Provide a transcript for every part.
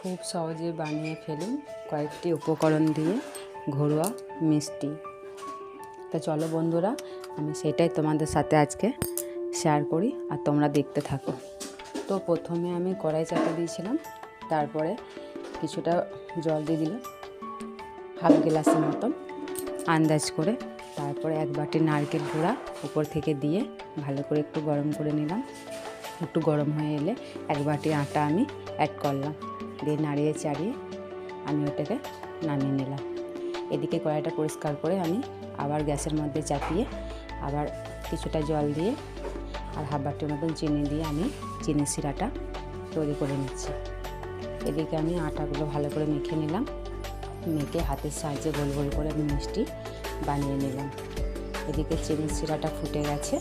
খুব সহজে বানিয়ে ফেলুন কয়েকটি উপকরণ দিয়ে ঘরোয়া মিষ্টি। তা চলো বন্ধুরা, আমি সেটাই তোমাদের সাথে আজকে শেয়ার করি আর তোমরা দেখতে থাকো। তো প্রথমে আমি কড়াই চাপা দিয়েছিলাম, তারপরে কিছুটা জল দিয়ে দিলাম, হাফ গ্লাসের মতন আন্দাজ করে, তারপরে এক বাটি নারকেল গুঁড়া উপর থেকে দিয়ে ভালো করে একটু গরম করে নিলাম। একটু গরম হয়ে এলে এক বাটি আটা আমি অ্যাড করলাম। দিয়ে নাড়িয়ে চাড়িয়ে আমি ওটাকে নামিয়ে নিলাম। এদিকে কড়াইটা পরিষ্কার করে আমি আবার গ্যাসের মধ্যে চাপিয়ে আবার কিছুটা জল দিয়ে আর হাফ বাটির মতন চিনি দিয়ে আমি চিনি শিরাটা তৈরি করে নিচ্ছি। এদিকে আমি আটাগুলো ভালো করে মেখে নিলাম। মেখে হাতের সাহায্যে গোল গোল করে আমি মিষ্টি বানিয়ে নিলাম। এদিকে চিনি শিরাটা ফুটে গেছে।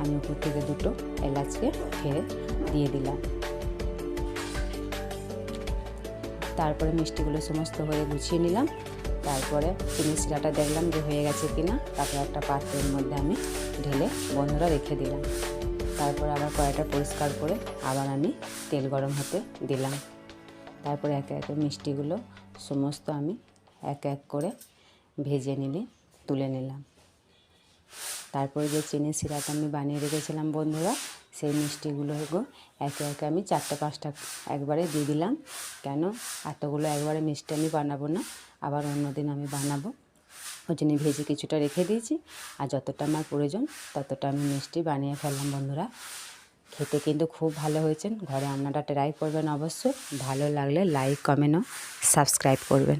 আমি উপর থেকে দুটো এলাচকে ফেলে দিয়ে দিলাম। তারপরে মিষ্টিগুলো সমস্ত হয়ে গুছিয়ে নিলাম। তারপরে চিনি শিরাটা দেখলাম যে হয়ে গেছে কি না তারপরে একটা পাত্রের মধ্যে আমি ঢেলে বন্ধুরা রেখে দিলাম। তারপরে আবার কড়াইটা পরিষ্কার করে আবার আমি তেল গরম হতে দিলাম। তারপরে একে একে মিষ্টিগুলো সমস্ত আমি এক এক করে ভেজে নিলে, তুলে নিলাম। তারপরে যে চিনি সিরাপ আমি বানিয়ে রেখেছিলাম বন্ধুরা, সেই মিষ্টিগুলো একে একে আমি চারটে পাঁচটা একবারে দিয়ে দিলাম। কেন? এতগুলো একবারে মিষ্টি আমি বানাবো না, আবার অন্যদিন আমি বানাবো। ওই জন্য ভেজে কিছুটা রেখে দিয়েছি, আর যতটা আমার প্রয়োজন ততটা আমি মিষ্টি বানিয়ে ফেললাম বন্ধুরা। খেতে কিন্তু খুব ভালো হয়েছেন ঘরে আপনারা ট্রাই করবেন অবশ্যই, ভালো লাগলে লাইক, কমেন্ট ও সাবস্ক্রাইব করবেন।